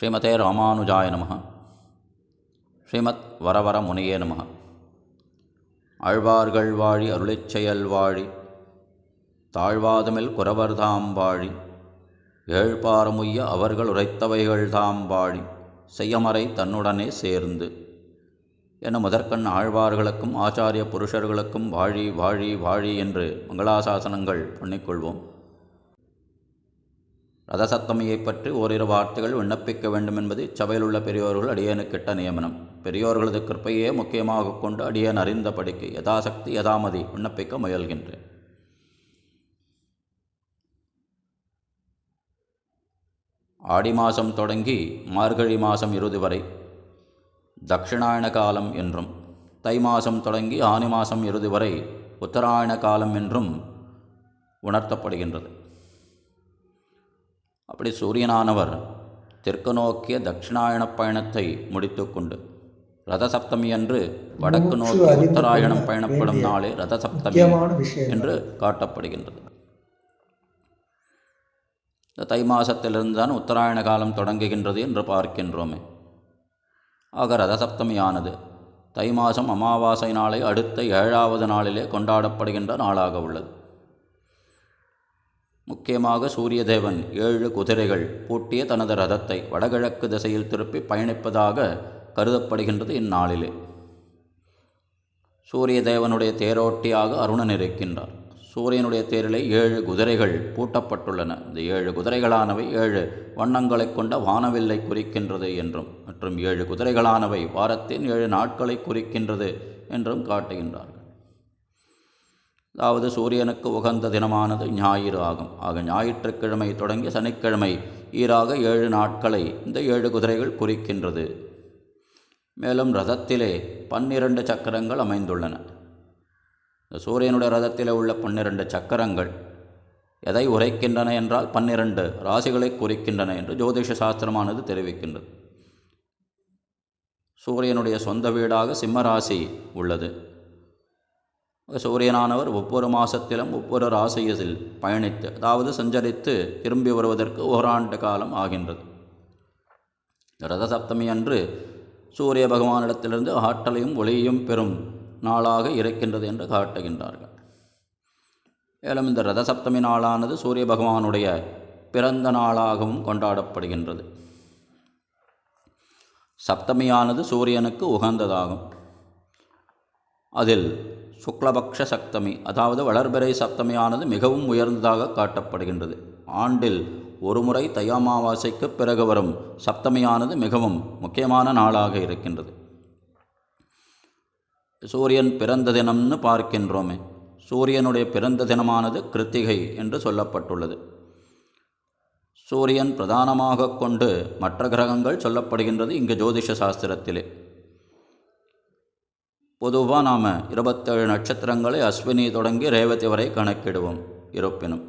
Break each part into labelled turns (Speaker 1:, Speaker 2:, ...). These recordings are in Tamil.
Speaker 1: ஸ்ரீமதே ராமானுஜாய நம. ஸ்ரீமத் வரவர முனையே நம. ஆழ்வார்கள் வாழி அருளிச்செயல் வாழி தாழ்வாதமில் குறவர்தாம் வாழி ஏழ்பாரமுய்ய அவர்கள் உரைத்தவைகள் தாம் வாழி செய்யமறை தன்னுடனே சேர்ந்து என முதற்கண் ஆழ்வார்களுக்கும் ஆச்சாரிய புருஷர்களுக்கும் வாழி வாழி வாழி என்று மங்களாசாசனங்கள் பண்ணிக்கொள்வோம். ரதசப்தமியைப் பற்றி ஓரிரு வார்த்தைகள் விண்ணப்பிக்க வேண்டும் என்பது இச்சபையில் உள்ள பெரியோர்கள் அடியேனுக்கிட்ட நியமனம். பெரியோர்களது கிருப்பையே முக்கியமாக கொண்டு அடியேன் அறிந்தபடிக்கு யதாசக்தி யதாமதி விண்ணப்பிக்க முயல்கின்றேன். ஆடி மாதம் தொடங்கி மார்கழி மாதம் இறுதி வரை தட்சிணாயன காலம் என்றும் தை மாதம் தொடங்கி ஆனி மாதம் இறுதி வரை உத்தராயண காலம் என்றும் உணர்த்தப்படுகின்றது. அப்படி சூரியனானவர் தெற்கு நோக்கிய தட்சிணாயன பயணத்தை முடித்துக்கொண்டு ரதசப்தமி அன்று வடக்கு நோக்கி உத்தராயணம் பயணப்படும் நாளே ரதசப்தமி என்று காட்டப்படுகின்றது. இந்த தை மாதத்திலிருந்து தான் உத்தராயண காலம் தொடங்குகின்றது என்று பார்க்கின்றோமே. ஆக ரதசப்தமியானது தை மாதம் அமாவாசை நாளை அடுத்த ஏழாவது நாளிலே கொண்டாடப்படுகின்ற நாளாக உள்ளது. முக்கியமாக சூரியதேவன் ஏழு குதிரைகள் பூட்டிய தனது ரதத்தை வடகிழக்கு திசையில் திருப்பி பயணிப்பதாக கருதப்படுகின்றது இந்நாளிலே. சூரியதேவனுடைய தேரோட்டியாக அருணன் இருக்கின்றார். சூரியனுடைய தேரிலே ஏழு குதிரைகள் பூட்டப்பட்டுள்ளன. இந்த ஏழு குதிரைகளானவை ஏழு வண்ணங்களைக் கொண்ட வானவில்லை குறிக்கின்றது என்றும் மற்றும் ஏழு குதிரைகளானவை வாரத்தின் ஏழு நாட்களை குறிக்கின்றது என்றும் காட்டுகின்றார்கள். அதாவது சூரியனுக்கு உகந்த தினமானது ஞாயிறு ஆகும். ஆக ஞாயிற்றுக்கிழமை தொடங்கி சனிக்கிழமை ஈராக ஏழு நாட்களை இந்த ஏழு குதிரைகள் குறிக்கின்றது. மேலும் ரதத்திலே பன்னிரண்டு சக்கரங்கள் அமைந்துள்ளன. இந்த சூரியனுடைய ரதத்திலே உள்ள பன்னிரண்டு சக்கரங்கள் எதை உரைக்கின்றன என்றால் பன்னிரண்டு ராசிகளை குறிக்கின்றன என்று ஜோதிஷ சாஸ்திரமானது தெரிவிக்கின்றது. சூரியனுடைய சொந்த வீடாக சிம்மராசி உள்ளது. சூரியனானவர் ஒவ்வொரு மாதத்திலும் ஒவ்வொரு ராசியில் பயணித்து அதாவது சஞ்சரித்து திரும்பி வருவதற்கு ஓராண்டு காலம் ஆகின்றது. ரத சப்தமி அன்று சூரிய பகவானிடத்திலிருந்து ஆற்றலையும் ஒளியையும் பெறும் நாளாக இருக்கின்றது என்று காட்டுகின்றார்கள். மேலும் இந்த ரத சப்தமி நாளானது சூரிய பகவானுடைய பிறந்த நாளாகவும் கொண்டாடப்படுகின்றது. சப்தமியானது சூரியனுக்கு உகந்ததாகும். அதில் சுக்லபக்ஷ சப்தமி அதாவது வளர்பிறை சப்தமியானது மிகவும் உயர்ந்ததாக காட்டப்படுகின்றது. ஆண்டில் ஒருமுறை தையாமாவாசைக்கு பிறகு வரும் சப்தமியானது மிகவும் முக்கியமான நாளாக இருக்கின்றது. சூரியன் பிறந்த தினம்னு பார்க்கின்றோமே சூரியனுடைய பிறந்த தினமானது கிருத்திகை என்று சொல்லப்பட்டுள்ளது. சூரியன் பிரதானமாக கொண்டு மற்ற கிரகங்கள் சொல்லப்படுகின்றது இங்கு ஜோதிஷ சாஸ்திரத்திலே. பொதுவாக நாம் இருபத்தேழு நட்சத்திரங்களை அஸ்வினி தொடங்கி ரேவதி வரை கணக்கிடுவோம். இருப்பினும்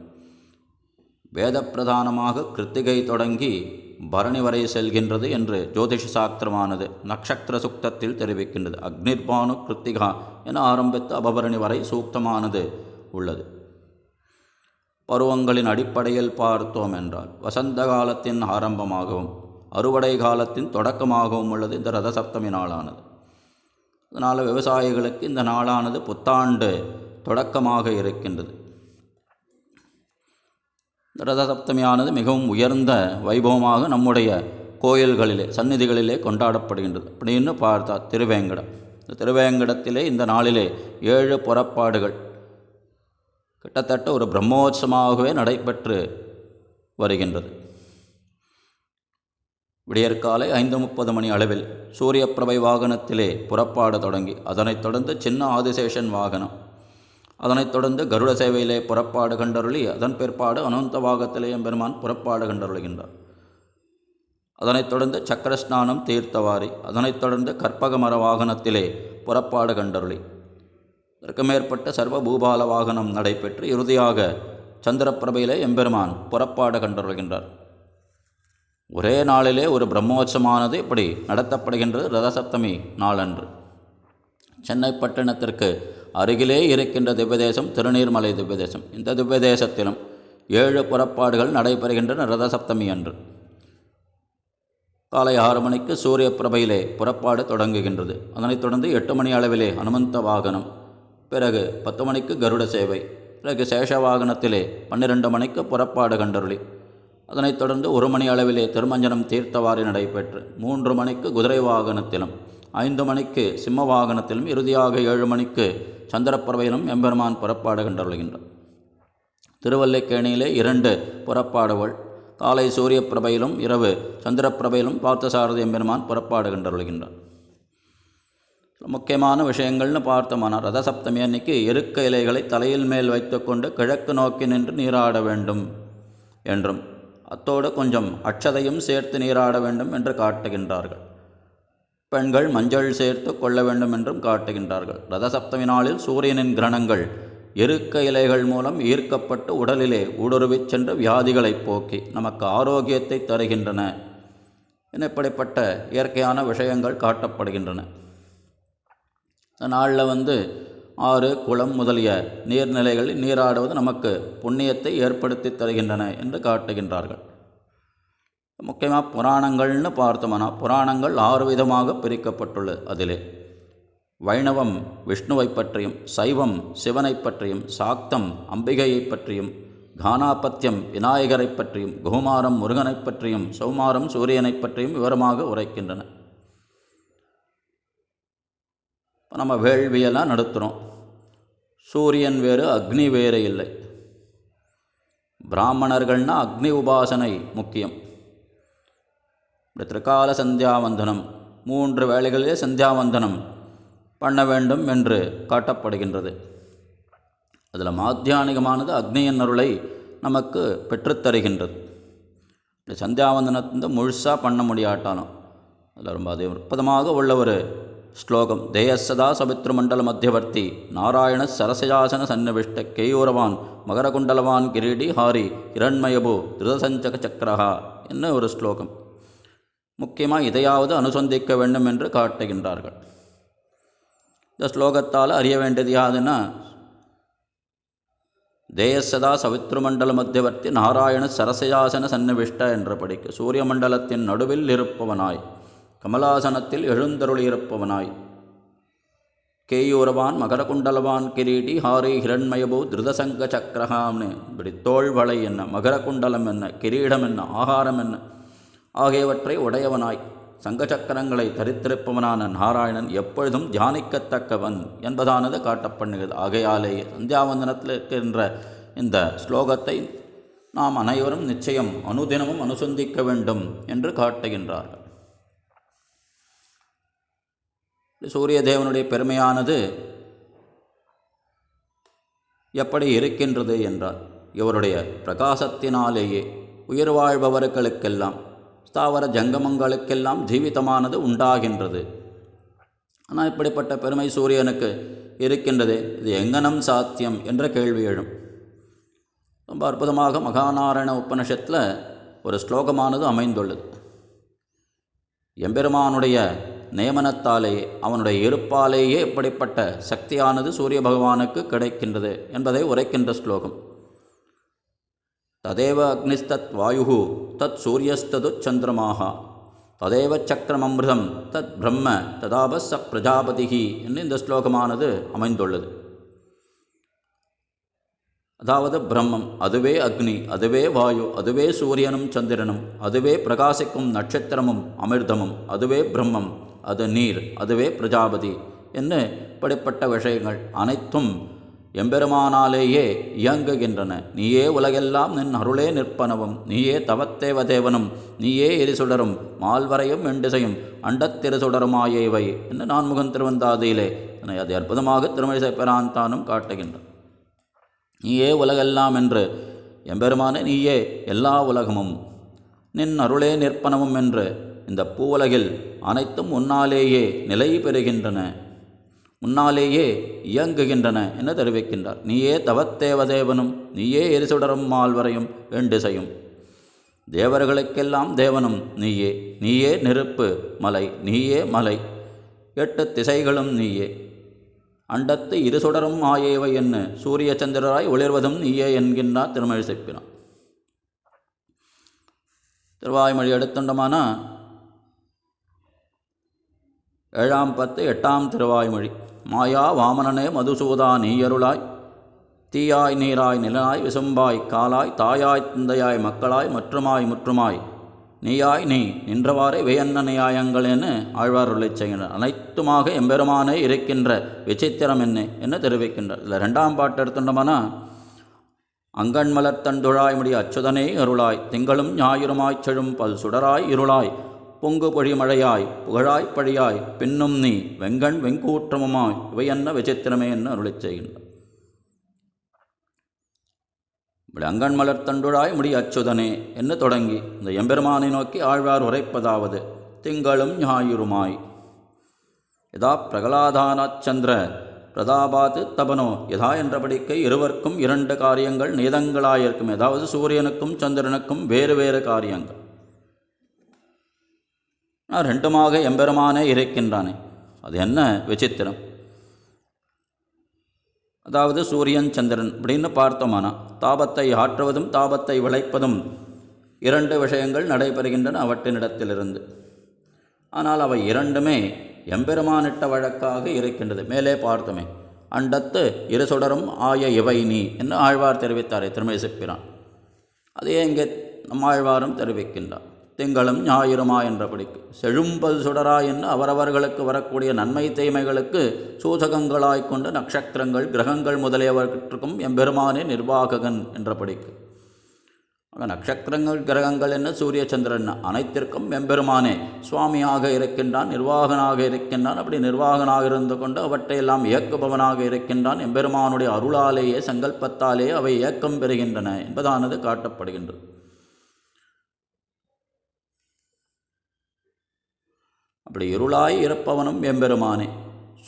Speaker 1: வேத பிரதானமாக கிருத்திகை தொடங்கி பரணி வரை செல்கின்றது என்று ஜோதிஷ சாஸ்திரமானது நட்சத்திர சுக்தத்தில் தெரிவிக்கின்றது. அக்னிர்பானு கிருத்திகா என ஆரம்பித்து அபபரணி வரை சூக்தமானது உள்ளது. பருவங்களின் அடிப்படையில் பார்த்தோம் என்றால் வசந்த காலத்தின் ஆரம்பமாகவும் அறுவடை காலத்தின் தொடக்கமாகவும் உள்ளது இந்த ரதசப்தமி நாளானது. அதனால் விவசாயிகளுக்கு இந்த நாளானது புத்தாண்டு தொடக்கமாக இருக்கின்றது. ரதசப்தமியானது மிகவும் உயர்ந்த வைபவமாக நம்முடைய கோயில்களிலே சந்நிதிகளிலே கொண்டாடப்படுகின்றது. அப்படின்னு பார்த்தா திருவேங்கடம். இந்த திருவேங்கடத்திலே இந்த நாளிலே ஏழு புறப்பாடுகள். கிட்டத்தட்ட ஒரு பிரம்மோற்சவமாகவே நடைபெற்று வருகின்றது. விடியற்காலை ஐந்து முப்பது மணி அளவில் சூரியப்பிரபை வாகனத்திலே புறப்பாடு தொடங்கி அதனைத் தொடர்ந்து சின்ன ஆதிசேஷன் வாகனம். அதனைத் தொடர்ந்து கருட சேவையிலே புறப்பாடு கண்டருளி அதன் பிற்பாடு அனந்த வாகத்திலே எம்பெருமான் புறப்பாடு கண்டருளுகின்றார். அதனைத் தொடர்ந்து சக்கரஸ்நானம் தீர்த்தவாரி அதனைத் தொடர்ந்து கற்பக மர வாகனத்திலே புறப்பாடு கண்டருளி. இதற்கு மேற்பட்ட சர்வ பூபால வாகனம் நடைபெற்று இறுதியாக சந்திரப்பிரபையிலே எம்பெருமான் புறப்பாடு கண்டருள்கின்றார். ஒரே நாளிலே ஒரு பிரம்மோற்சமானது இப்படி நடத்தப்படுகின்றது ரதசப்தமி நாளன்று. சென்னை பட்டணத்திற்கு அருகிலே இருக்கின்ற திவ்யதேசம் திருநீர்மலை திவ்யதேசம். இந்த திவ்யதேசத்திலும் ஏழு புறப்பாடுகள் நடைபெறுகின்றன ரதசப்தமி அன்று. காலை ஆறு மணிக்கு சூரிய பிரபையிலே புறப்பாடு தொடங்குகின்றது. அதனைத் தொடர்ந்து எட்டு மணி அளவிலே அனுமந்த வாகனம் பிறகு பத்து மணிக்கு கருட சேவை பிறகு சேஷ வாகனத்திலே பன்னிரெண்டு மணிக்கு புறப்பாடு கண்டருளி. அதனைத் தொடர்ந்து ஒரு மணி அளவிலே திருமஞ்சனம் தீர்த்தவாரி நடைபெற்று மூன்று மணிக்கு குதிரை வாகனத்திலும் ஐந்து மணிக்கு சிம்ம வாகனத்திலும் இறுதியாக ஏழு மணிக்கு சந்திரப்பறவையிலும் எம்பெருமான் புறப்பாடு கண்டருள்கின்றார் திருவல்லைக்கேணியிலே இரண்டு புறப்பாடுகள் காலை சூரிய பிரபையிலும் இரவு சந்திரப்பிரபையிலும் பார்த்தசாரதி எம்பெருமான் புறப்பாடு கண்டருள்கின்றார் முக்கியமான விஷயங்கள்னு பார்த்தோமானால் ரத சப்தமி அன்னைக்கு எருக்க இலைகளை தலையில் மேல் வைத்துக்கொண்டு கிழக்கு நோக்கி நின்று நீராட வேண்டும் என்றும் அத்தோடு கொஞ்சம் அட்சதையும் சேர்த்து நீராட வேண்டும் என்று காட்டுகின்றார்கள். பெண்கள் மஞ்சள் சேர்த்து கொள்ள வேண்டும் என்றும் காட்டுகின்றார்கள். ரத சப்தமி நாளில் சூரியனின் கிரணங்கள் எருக்க இலைகள் மூலம் ஈர்க்கப்பட்டு உடலிலே ஊடுருவிச் சென்று வியாதிகளை போக்கி நமக்கு ஆரோக்கியத்தை தருகின்றன இப்படிப்பட்ட இயற்கையான விஷயங்கள் காட்டப்படுகின்றன. இந்த நாளில் வந்து ஆறு குளம் முதலிய நீர்நிலைகளில் நீராடுவது நமக்கு புண்ணியத்தை ஏற்படுத்தி தருகின்றன என்று காட்டுகின்றார்கள். முக்கியமாக புராணங்கள்னு பார்த்தோம்னா புராணங்கள் ஆறு விதமாக பிரிக்கப்பட்டுள்ளது அதிலே. வைணவம் விஷ்ணுவை பற்றியும் சைவம் சிவனை பற்றியும் சாக்தம் அம்பிகையை பற்றியும் கானாபத்தியம் விநாயகரை பற்றியும் குமாரம் முருகனை பற்றியும் சௌமாரம் சூரியனை பற்றியும் விவரமாக உரைக்கின்றன. இப்போ நம்ம வேள்வியெல்லாம் நடத்துகிறோம் சூரியன் வேறு அக்னி வேறு இல்லை. பிராமணர்கள்னா அக்னி உபாசனை முக்கியம். இந்த திரிகால சந்தியாவந்தனம் மூன்று வேளைகளிலே சந்தியாவந்தனம் பண்ண வேண்டும் என்று காட்டப்படுகின்றது. அதில் மாத்தியானிகமானது அக்னியின் அருளை நமக்கு பெற்றுத்தருகின்றது இந்த சந்தியாவந்தனத்தை முழுசாக பண்ண முடியாட்டாலும் அதில் ரொம்ப அது அற்புதமாக உள்ள ஒரு ஸ்லோகம். தேயசதா சபித்ருமண்டல மத்தியவர்த்தி நாராயண சரசயாசன சன்னிவிஷ்ட கேயூரவான் மகரகுண்டலவான் கிரீடி ஹாரி இரண்மயபு திருதசஞ்சக சக்கரஹா என்ன ஒரு ஸ்லோகம். முக்கியமாக இதையாவது அனுசந்திக்க வேண்டும் என்று காட்டுகின்றார்கள். இந்த ஸ்லோகத்தால் அறிய வேண்டியது யாதுன்னா தேயசதா சவித்ருமண்டல மத்தியவர்த்தி நாராயண சரசயாசன சன்னிவிஷ்ட என்று படிக்க. சூரிய மண்டலத்தின் நடுவில் இருப்பவனாய். கமலாசனத்தில் எழுந்தருளியிருப்பவனாய். கேயூரவான் மகரகுண்டலவான் கிரீடி ஹாரி ஹிரண்மயபு திருதசங்க சக்கரஹாம்னு இப்படி தோள்வளை என்ன மகரகுண்டலம் என்ன கிரீடம் என்ன ஆகாரம் என்ன? ஆகியவற்றை உடையவனாய். சங்க சக்கரங்களை தரித்திருப்பவனான நாராயணன் எப்பொழுதும் தியானிக்கத்தக்கவன் என்பதானது காட்டப்படுகிறது. ஆகையாலேயே சந்தியாவந்தனத்தில் இருக்கின்ற இந்த ஸ்லோகத்தை நாம் அனைவரும் நிச்சயம் அனுதினமும் அனுசந்திக்க வேண்டும் என்று காட்டுகின்றார்கள். சூரிய தேவனுடைய பெருமையானது எப்படி இருக்கின்றது என்றால் இவருடைய பிரகாசத்தினாலேயே உயிர் வாழ்பவர்களுக்கெல்லாம் ஸ்தாவர ஜங்கமங்களுக்கெல்லாம் ஜீவிதமானது உண்டாகின்றது. ஆனால் இப்படிப்பட்ட பெருமை சூரியனுக்கு இருக்கின்றது இது எங்கனம் சாத்தியம் என்ற கேள்வி எழும். ரொம்ப அற்புதமாக மகாநாராயண உபனிஷத்தில் ஒரு ஸ்லோகமானது அமைந்துள்ளது. எம்பெருமானுடைய நியமனத்தாலே அவனுடைய இருப்பாலேயே இப்படிப்பட்ட சக்தியானது சூரிய பகவானுக்கு கிடைக்கின்றது என்பதை உரைக்கின்ற ஸ்லோகம். ததேவ அக்னிஸ்தத் வாயு தத் சூரியஸ்தது சந்திரமாக ததேவ சக்கரமமிருதம் தத் பிரம்ம ததாபஸ் பிரஜாபதிகி என்று இந்த ஸ்லோகமானது அமைந்துள்ளது. அதாவது பிரம்மம் அதுவே அக்னி அதுவே வாயு அதுவே சூரியனும் சந்திரனும் அதுவே பிரகாசிக்கும் நட்சத்திரமும் அமிர்தமும் அதுவே பிரம்மம் அது நீர் அதுவே பிரஜாபதி என்று இப்படிப்பட்ட விஷயங்கள் அனைத்தும் எம்பெருமானாலேயே இயங்குகின்றன. நீயே உலகெல்லாம் நின் அருளே நிற்பனவும் நீயே தவத்தேவதேவனும் நீயே எரிசுடரும் மால்வரையும் எண்டிசையும் அண்டத்திருசுடருமாயேவை என்று நான்முகன் திருவந்தாதியிலே அதை அற்புதமாக திருமழிசை பெறாந்தானும் காட்டுகின்றான். நீயே உலகெல்லாம் என்று எம்பெருமானே நீயே எல்லா உலகமும் நின் அருளே நிற்பனவும் என்று இந்த பூவுலகில் அனைத்தும் உன்னாலேயே நிலை பெறுகின்றன முன்னாலேயே இயங்குகின்றன என தெரிவிக்கின்றார். நீயே தவத்தேவதேவனும் நீயே எரிசுடரும் மால்வரையும் வேண்டிசையும் தேவர்களுக்கெல்லாம் தேவனும் நீயே நீயே நெருப்பு மலை நீயே மலை எட்டு திசைகளும் நீயே. அண்டத்து இருசுடரும் ஆயேவை என்ன சூரிய சந்திரராய் ஒளிர்வதும் நீயே என்கின்றார் திருமழி செப்பினான் திருவாய்மொழி எடுத்துண்டோமானா ஏழாம் பத்து எட்டாம் திருவாய்மொழி மாயா வாமனனே மதுசூதா நீயருளாய் தீயாய் நீராய் நிலனாய் விசும்பாய் காலாய் தாயாய் தந்தையாய் மக்களாய் மற்றுமாய் முற்றுமாய் நீயாய் நீ நின்றவாறே வேயன்ன நியாயங்களேன்னு ஆழ்வார் உள்ள செய்கின்றார் அனைத்துமாக எம்பெருமானே இருக்கின்ற விசித்திரம் என்ன என்ன தெரிவிக்கின்றார் இதில் ரெண்டாம் பாட்டு எடுத்துட்டோம்னா அங்கண் துழாய் முடி அச்சுதனே அருளாய் திங்களும் ஞாயிறுமாய் செழும் பல் சுடராய் இருளாய் பொங்கு பொழி மழையாய் புகழாய் பழியாய் பின்னும் நீ வெங்கண் வெங்கூற்றமுமாய் இவையென்ன விசித்திரமே என்று அருளை செய்கின்றார் இப்படி மலர் தண்டுழாய் முடி அச்சுதனே என்று தொடங்கி இந்த எம்பெருமானை நோக்கி ஆழ்வார் உரைப்பதாவது திங்களும் ஞாயிறுமாய். யதா பிரகலாதானாச்சந்திர பிரதாபாத்து தபனோ யதா என்றபடிக்கை இருவருக்கும் இரண்டு காரியங்கள் நீதங்களாயிருக்கும் ஏதாவது சூரியனுக்கும் சந்திரனுக்கும் வேறு வேறு காரியங்கள். ரெண்டுமாக எம்பெருமானே இருக்கின்றானே. அது என்ன விசித்திரம். அதாவது சூரியன் சந்திரன் அப்படின்னு பார்த்தோமானா தாபத்தை ஆற்றுவதும் தாபத்தை விளைப்பதும் இரண்டு விஷயங்கள் நடைபெறுகின்றன அவற்றினிடத்திலிருந்து. ஆனால் அவை இரண்டுமே எம்பெருமானிட்ட வழக்காக இருக்கின்றது. மேலே பார்த்தோமே அண்டத்து இரு சுடரும் ஆய இவை நீ என்று ஆழ்வார் தெரிவித்தாரே திருமேசிப்பிரான் அதையே இங்கே நம்மாழ்வாரும் தெரிவிக்கின்றார். திங்களும் ஞாயிறுமா என்றபடிக்கு. செழும்பல் சுடரா என்று அவரவர்களுக்கு வரக்கூடிய நன்மை தீமைகளுக்கு சூசகங்களாய்க் கொண்டு நட்சத்திரங்கள் கிரகங்கள் முதலியவற்றுக்கும் எம்பெருமானே நிர்வாககன் என்றபடிக்கு. நட்சத்திரங்கள் கிரகங்கள் என்ன? சூரிய சந்திரன் அனைத்திற்கும் எம்பெருமானே. சுவாமியாக இருக்கின்றான் நிர்வாகனாக இருக்கின்றான். அப்படி நிர்வாகனாக இருந்து கொண்டு அவற்றையெல்லாம் இயக்குபவனாக இருக்கின்றான். எம்பெருமானுடைய அருளாலேயே சங்கல்பத்தாலேயே அவை இயக்கம் பெறுகின்றன என்பதானது காட்டப்படுகின்றது. அப்படி இருளாய் இறப்பவனும் எம்பெருமானே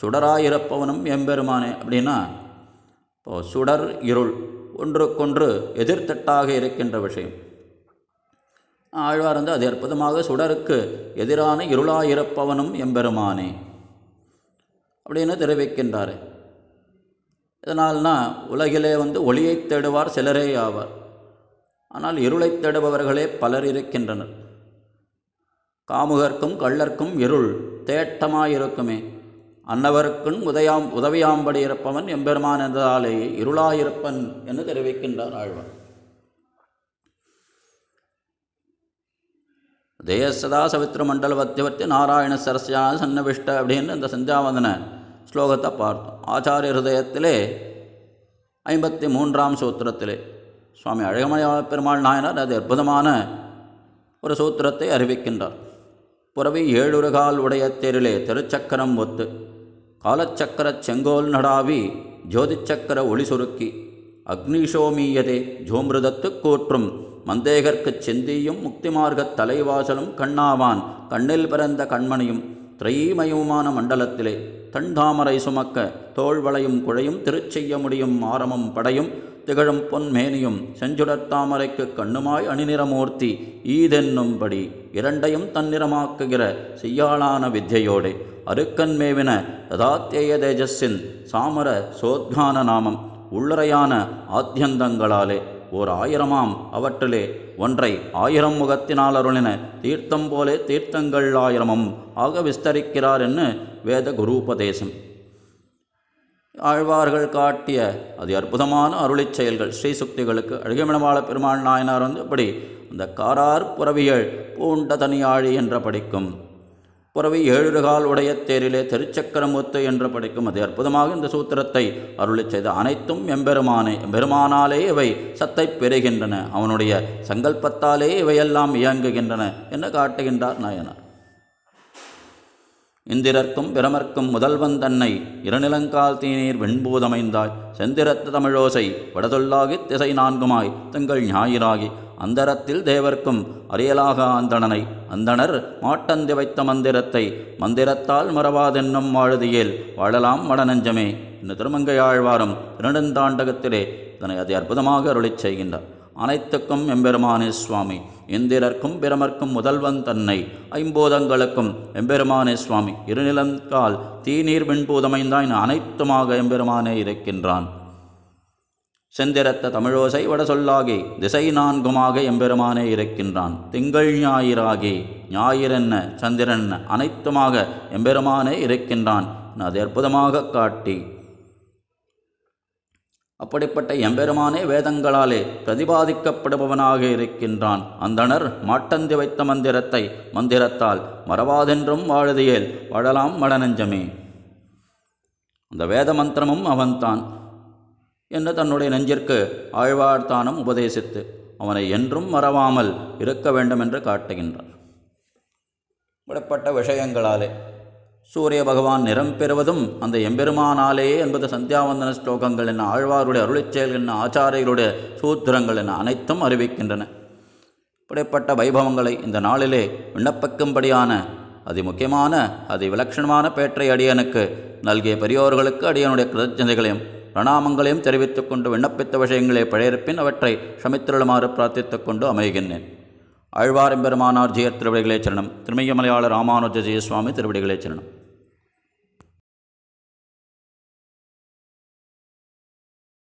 Speaker 1: சுடராய் இறப்பவனும் எம்பெருமானே அப்படின்னா இப்போ சுடர் இருள் ஒன்றுக்கொன்று எதிர்த்தட்டாக இருக்கின்ற விஷயம். ஆழ்வார் வந்து அது அற்புதமாக சுடருக்கு எதிரான இருளாயிருப்பவனும் எம்பெருமானே அப்படின்னு தெரிவிக்கின்றார். இதனால்னா உலகிலே வந்து ஒளியைத் தேடுவார் சிலரே ஆவார். ஆனால் இருளைத் தேடுபவர்களே பலர் இருக்கின்றனர். காமுகர்க்கும் கள்ளர்க்கும் இருள் தேட்டமாயிருக்குமே. அன்னவருக்கும் உதயாம் உதவியாம்படி இருப்பவன் எம்பெருமான் என்றதாலேயே இருளாயிருப்பன் என்று தெரிவிக்கின்றார் ஆழ்வார். தேயசதா சவித்ர மண்டல வத்தியவர்த்தி நாராயண சரஸ்யா சன்னவிஷ்ட அப்படின்னு இந்த சந்தியாவந்தன ஸ்லோகத்தை பார்த்தோம். ஆச்சாரிய ஹிருதயத்திலே ஐம்பத்தி மூன்றாம் சூத்திரத்திலே. சுவாமி அழகமலையாள பெருமாள் நாயனார் அது அற்புதமான ஒரு சூத்திரத்தை அறிவிக்கின்றார். புறவி ஏழுருகால் உடைய தெருளே திருச்சக்கரம் ஒத்து. காலச்சக்கரச் செங்கோல் நடாவி ஜோதிச்சக்கர ஒளி சுருக்கி. அக்னிஷோமீயதே ஜோமிருதத்து கூற்றும். மந்தேகர்க்குச் செந்தியும் முக்திமார்க்கத் தலைவாசலும் கண்ணாவான். கண்ணில் பிறந்த கண்மணியும் திரைமயமான மண்டலத்திலே. தண்டாமரை சுமக்க தோள்வளையும் குழையும் திருச்செய்ய முடியும் ஆரமும் படையும். திகழும் பொன்மேனியும் செஞ்சுடத்தாமரைக்கு கண்ணுமாய் அணிநிறமூர்த்தி ஈதென்னும்படி இரண்டையும் தன்னிறமாக்குகிற செய்யாளான வித்யையோடே அருக்கன்மேவின யதாத்தேய தேஜஸ்ஸின் சாமர சோத்கான நாமம் உள்ளறையான ஆத்தியந்தங்களாலே ஓர் ஆயிரமாம் அவற்றிலே ஒன்றை ஆயிரம் முகத்தினால் அருளின தீர்த்தம் போலே தீர்த்தங்கள் ஆயிரமும் ஆக விஸ்தரிக்கிறார் என்று வேத குரூபதேசம் ஆழ்வார்கள் காட்டிய அது அற்புதமான அருளிச் செயல்கள் ஸ்ரீ சுக்திகளுக்கு அழகிமணவாள பெருமாள் நாயனார் வந்து இப்படி அந்த காரார் புறவியல் பூண்ட தனியாழி என்ற படிக்கும். புறவி ஏழுகால் உடைய தேரிலே திருச்சக்கரமுத்து என்று படிக்கும் அது அற்புதமாக இந்த சூத்திரத்தை அருளி செய்த அனைத்தும் எம்பெருமானே எம்பெருமானாலே இவை சத்தை பெறுகின்றன. அவனுடைய சங்கல்பத்தாலே இவையெல்லாம் இயங்குகின்றன. என்று காட்டுகின்றார் நாயனார்? இந்திரர்க்கும் பிரமர்க்கும் முதல்வன் தன்னை இருநிலங்கால் தீநீர் வெண்பூதமைந்தாய். செந்திரத்து தமிழோசை வடதொல்லாகி திசை நான்குமாய். திங்கள் ஞாயிறாகி அந்தரத்தில் தேவர்க்கும் அரியலாக அந்தணனை. அந்தணர் மாட்டந்தி வைத்த மந்திரத்தை மந்திரத்தால் மறவாதென்னும் வாழுதியேல் வாழலாம் வடநெஞ்சமே. இந்த திருமங்கை ஆழ்வாரும் இரண்டந்தாண்டகத்திலே இதனை அதி அற்புதமாக அருளிச் செய்கின்றார். அனைத்துக்கும் எம்பெருமானே சுவாமி. இந்திரர்க்கும் பிரமர்க்கும் முதல்வன் தன்னை. ஐம்பூதங்களுக்கும் எம்பெருமானே சுவாமி. இருநிலங்கால் தீநீர் மின்பூதமைந்தான் அனைத்துமாக எம்பெருமானே இருக்கின்றான். செந்திரத்த தமிழோசை வட சொல்லாகி திசை நான்குமாக எம்பெருமானே இருக்கின்றான். திங்கள் ஞாயிறாகி ஞாயிறென்ன சந்திரன் அனைத்துமாக எம்பெருமானே இருக்கின்றான். அது அற்புதமாக காட்டி அப்படிப்பட்ட எம்பெருமானே வேதங்களாலே பிரதிபாதிக்கப்படுபவனாக இருக்கின்றான். அந்தணர் மாட்டந்தி வைத்த மந்திரத்தை மந்திரத்தால் மறவாதென்றும் வாழுதியேல் வாழலாம் மடநெஞ்சமே. அந்த வேத மந்திரமும் அவன்தான் என்று தன்னுடைய நெஞ்சிற்கு ஆழ்வார்த்தானம் உபதேசித்து அவனை என்றும் மறவாமல் இருக்க வேண்டும் என்று காட்டுகின்றார். இப்படிப்பட்ட விஷயங்களாலே சூரிய பகவான் நிறம் பெறுவதும் அந்த எம்பெருமானாலே என்பது சந்தியாவந்தன ஸ்லோகங்கள் என்ன ஆழ்வாருடைய அருளிச்செயல் என்ன ஆச்சாரியருடைய சூத்திரங்கள் என்ன அனைத்தும் அறிவிக்கின்றன. இப்படிப்பட்ட வைபவங்களை இந்த நாளிலே விண்ணப்பிக்கும்படியான அதி முக்கியமான அதி விலட்சணமான பேற்றை அடியனுக்கு நல்கிய பெரியோர்களுக்கு அடியனுடைய கிருதஜதைகளையும் பிரணாமங்களையும் தெரிவித்துக்கொண்டு விண்ணப்பித்த விஷயங்களே பழையிருப்பின் அவற்றை சமித்திருளுமாறு பிரார்த்தித்துக்கொண்டு அமைகின்றேன். ஆழ்வாரெம்பெருமானார் ஜெயர் திருவடிகளே சரணம். திருமயமலையாளர் ராமானுஜ ஜெயசுவாமி திருவடிகளே சரணம்.